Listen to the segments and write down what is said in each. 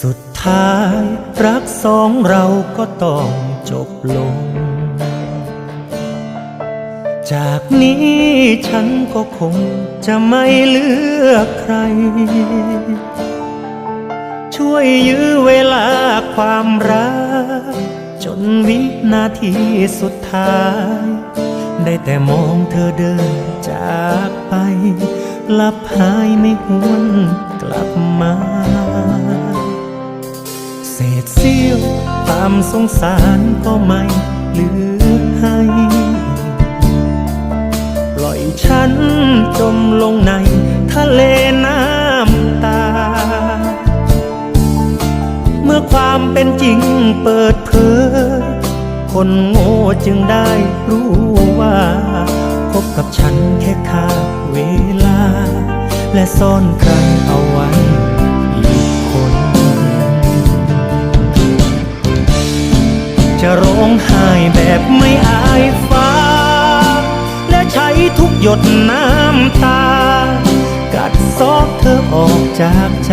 สุดท้ายรักสองเราก็ต้องจบลง จากนี้ฉันก็คงจะไม่เลือกใคร ช่วยยื้อเวลาความรัก จนวินาทีสุดท้าย ได้แต่มองเธอเดินจากไป ลับหายไม่หวนกลับมา เศษเสี้ยวความสงสารก็ไม่เหลือให้ ปล่อยฉันจมลงในทะเลน้ำตา เมื่อความเป็นจริงเปิดเผยคนโง่จึงได้รู้ว่าคบกับฉันแค่ค่าเวลา และซ่อนใครเอาไว้ กหยดน้ำตา กัดซอกเธอออกจากใจ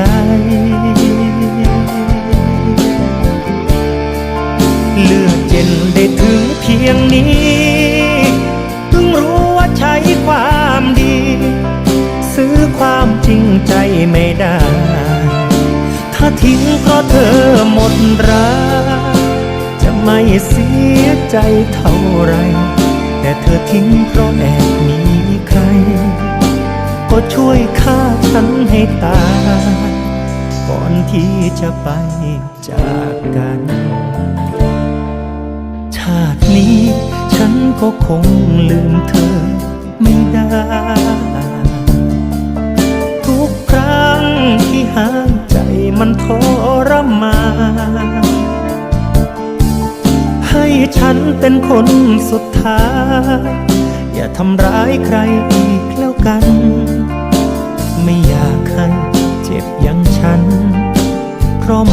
เลือดเย็นได้ถึงเพียงนี้เพิ่งรู้ว่าใช้ความดี ซื้อความจริงใจไม่ได้ ถ้าทิ้งเพราะเธอหมดรักจะไม่เสียใจเท่าไร แต่เธอทิ้งเพราะแอบมีใคร ก็ช่วยฆ่าฉันให้ตายก่อนที่จะไปจากกัน ชาตินี้ฉันก็คงลืมเธอไม่ได้ ทุกครั้งที่หายใจมันทรมาน ฉันเป็นคนสุดท้าย อย่าทำร้ายใครอีกแล้วกัน ไม่อยากให้เจ็บอย่างฉัน เพราะ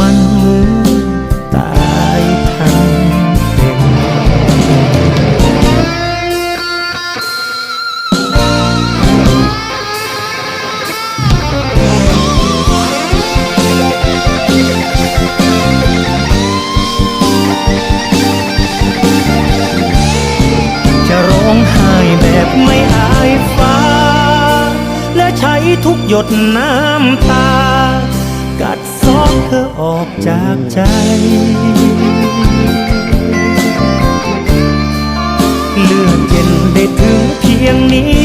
ใช้ทุกหยดน้ำตา กัดซอกเธอออกจากใจ เลือดเย็นได้ถึงเพียงนี้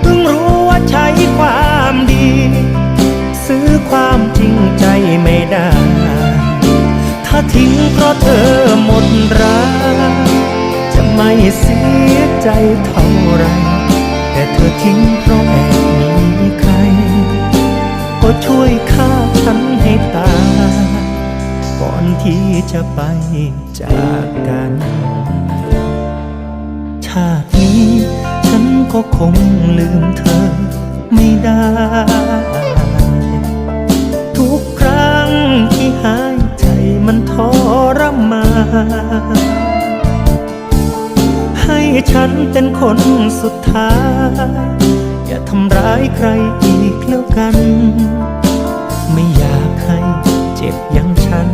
เพิ่งรู้ว่าใช้ความดี ซื้อความจริงใจไม่ได้ ถ้าทิ้งเพราะเธอหมดรักจะไม่เสียใจเท่าไร ธอทิ้งเพราะแอบมีใคร ก็ช่วยฆ่าฉันให้ตายก่อนที่จะไปจากกัน ชาตินี้ ฉันก็คงลืมเธอไม่ได้ ทุกครั้งที่หา ฉันเป็นคนสุดท้าย อย่าทำร้ายใครอีกแล้วกัน ไม่อยากให้เจ็บอย่างฉัน